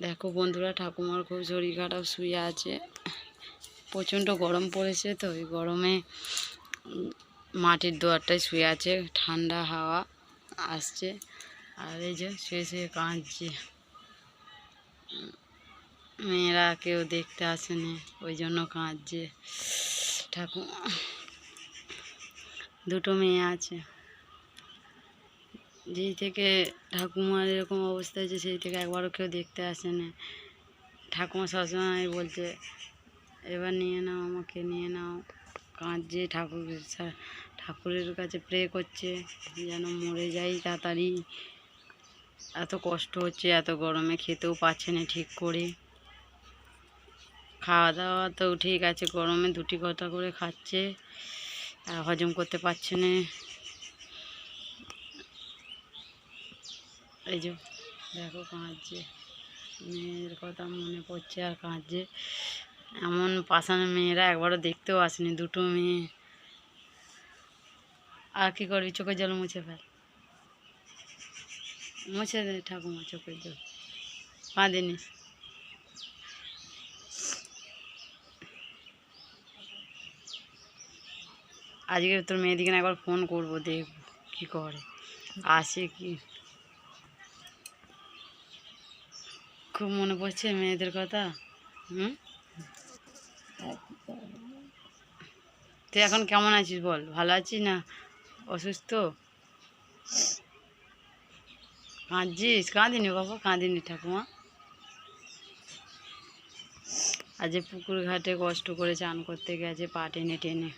দেখো বন্ধুরা, ঠাকুমার খুব শরীর খারাপ শুয়ে আছে। প্রচণ্ড গরম পড়েছে তো, ওই গরমে মাটির দুয়ারটায় শুয়ে আছে, ঠান্ডা হাওয়া আসছে। আর এই যে শুয়ে শুয়ে কাঁদছে। মেয়েরা কেউ দেখতে আসেনি, ওই জন্য কাঁদছে। ঠাকুমা, দুটো মেয়ে আছে। যেই থেকে ঠাকুমার এরকম অবস্থা হয়েছে, সেই থেকে একবারও কেউ দেখতে আসে না। ঠাকুমা সবসময় বলছে, এবার নিয়ে নাও আমাকে, নিয়ে নাও। কাঁদছে, ঠাকুর ঠাকুরের কাছে প্রে করছে, যেন মরে যাই তাড়াতাড়ি। এত কষ্ট হচ্ছে, এত গরমে খেতেও পাচ্ছে না ঠিক করে। খাওয়া দাওয়া তো ঠিক আছে, গরমে দুটি কথা করে খাচ্ছে হজম করতে পারছে না। এই যে, দেখো কাঁদছে। মেয়ের কথা মনে পড়ছে আর কাঁদছে। এমন পাশানো মেয়েরা একবারও দেখতেও আসেনি, দুটো মেয়ে। আর কি করবি, চোখের জল মুছে ফেল। মুছে দে ঠাকুমা, চোখের জল। কাঁদিনিস আজকে তোর মেয়েদিকে একবার ফোন করব, দেখব কি করে। আসে কি খুব মনে পড়ছে মেয়েদের কথা। হুম? তুই এখন কেমন আছিস বল? ভালো আছিস না? অসুস্থ? কাঁদছিস? কাঁদিনি বাবা, কাঁদিনি ঠাকুমা। আজ পুকুর ঘাটে কষ্ট করে চান করতে গেছে, পা টেনে টেনে।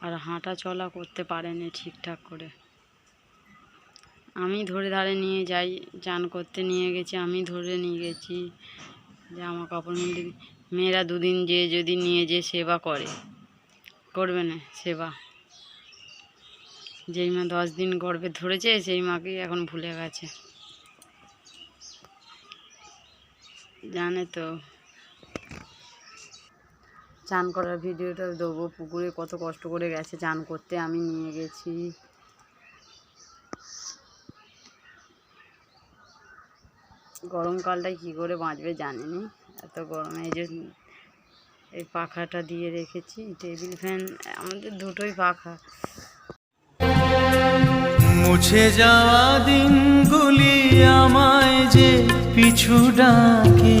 আর হাঁটা চলা করতে পারেনি ঠিকঠাক করে। আমি ধরে ধারে নিয়ে যাই, চান করতে নিয়ে গেছি, আমি ধরে নিয়ে গেছি। জামা কাপড় মিলে মেয়েরা দুদিন যে যদি নিয়ে যে সেবা করে। করবে না সেবা। যেই মা দশ দিন গর্বে ধরেছে, সেই মাকেই এখন ভুলে গেছে। জানে তো। চান করার ভিডিওটা দেবো। পুকুরে কত কষ্ট করে গেছে চান করতে, আমি নিয়ে গেছি। গরমকালটায় কী করে বাঁচবে জানি না এত গরমে এই যে এই পাখাটা দিয়ে রেখেছি, টেবিল ফ্যান, আমাদের দুটোই পাখা। মুছে যাওয়া দিনগুলি আমায় যে পিছু ডাকে।